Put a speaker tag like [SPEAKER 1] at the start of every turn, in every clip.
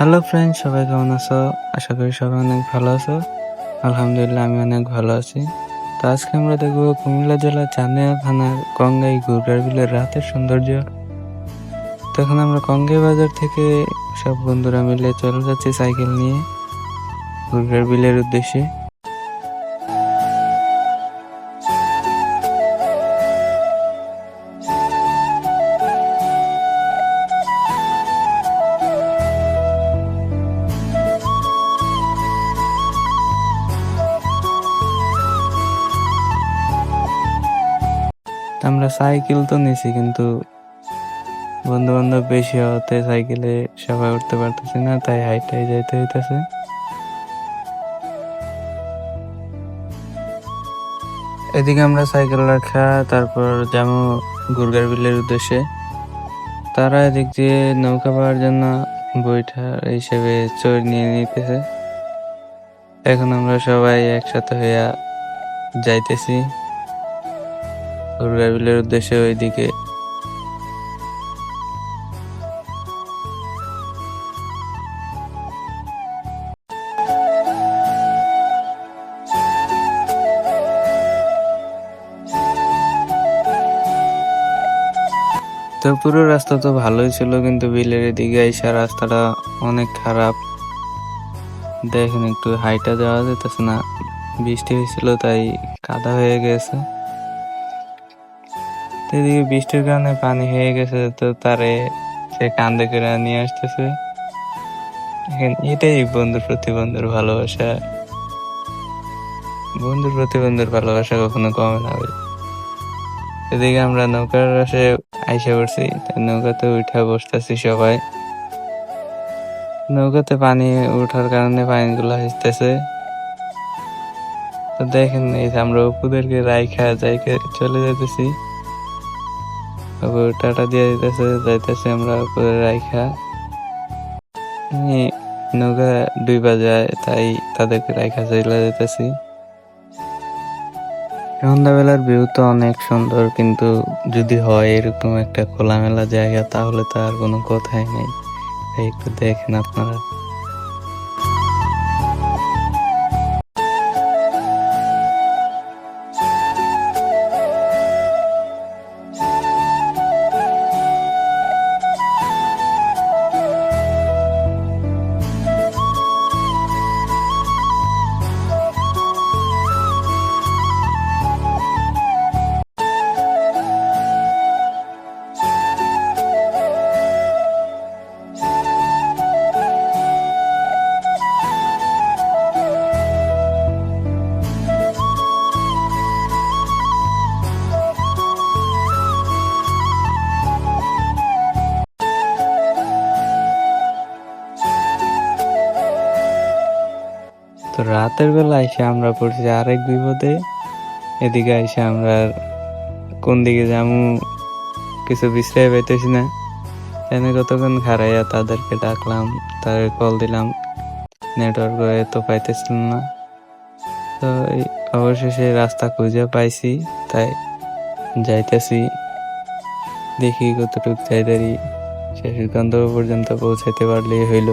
[SPEAKER 1] Hello friend সবাই কেমন আছো? আশা করি সবাই অনেক ভালো আছো। আলহামদুলিল্লাহ, আমি অনেক ভালো আছি। তো আজকে আমরা দেখব কুমিল্লা জেলার চান্দিয়া থানার কঙ্গাই গুরগার বিলের রাতের সৌন্দর্য। তখন আমরা কঙ্গাই বাজার থেকে সব বন্ধুরা মিলে চলে যাচ্ছি সাইকেল নিয়ে। গুরগার বিলের উদ্দেশ্যে। আমরা সাইকেল তো নিছি, কিন্তু বন্ধু বান্ধব বেশি হতে সাইকেলে সবাই উঠতে পারতেছি না, তাই হাইটাই যাইতে হইতেছে। এদিকে আমরা সাইকেল রাখা, তারপর যাব গুরগার বিলের উদ্দেশ্যে। তারা এদিক দিয়ে নৌকা পাওয়ার জন্য বৈঠা হিসেবে চোর নিয়ে নিতেছে। এখন আমরা সবাই একসাথে হইয়া যাইতেছি। গুরগার বিলের উদ্দেশ্যে ওইদিকে। তো পুরো রাস্তা তো ভালোই ছিল, কিন্তু বিলের এদিকে আইসা রাস্তাটা অনেক খারাপ। দেখেন, একটু হাইটা যাওয়া যেতেছে না। বৃষ্টি হয়েছিল, তাই কাদা হয়ে গেছে। এদিকে বৃষ্টির কারণে পানি হয়ে গেছে, তো তারে সে কান্দে করে নিয়ে আসতেছে। এটাই বন্ধুর প্রতি বন্ধুর ভালোবাসা। বন্ধুর প্রতি বন্ধুর ভালোবাসা কখনো কমে না এদিকে আমরা নৌকার রসে আইসা পড়ছি নৌকাতে উঠা বসতেছি সবাই। নৌকাতে পানি উঠার কারণে পানিগুলো আসতেছে। তো দেখেন এই আমরা অপুদেরকে রাইখা যাইকে চলে যেতেছি টাটা দিয়ে দিতেছে যাইতেছি আমরা অপুদের রাইখা। নৌকা দুই বাজায়, তাই তাদেরকে রাইখা চলে যেতেছি সন্ধ্যাবেলার ভিউ তো অনেক সুন্দর, কিন্তু যদি হয় এরকম একটা খোলামেলা জায়গা, তাহলে তো আর কোনো কথাই নেই। একটু দেখেন আপনারা। তো রাতের বেলা এসে আমরা পড়ছি আরেক বিপদে। এদিকে এসে আমরা কোন দিকে যাব কিছু বিশ্রায় পাইতেছি না। এনে কতক্ষণ খারাইয়া তাদেরকে ডাকলাম, তাদের কল দিলাম। নেটওয়ার্ক তো পাইতেছিল না। তো অবশেষে রাস্তা খুঁজে পাইছি, তাই যাইতেছি। দেখি কতটুকু যাইতারি শেষ গন্তব্য পর্যন্ত পৌঁছাইতে পারলেই হইল।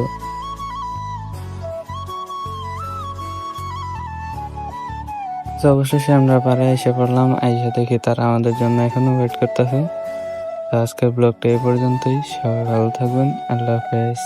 [SPEAKER 1] তো অবশেষে আমরা পাড়ায় এসে পড়লাম। আইসা দেখি তারা আমাদের জন্য এখনও ওয়েট করতেছে। আজকের ব্লগটা এই পর্যন্তই। সবাই ভালো থাকবেন। আল্লাহ হাফেজ।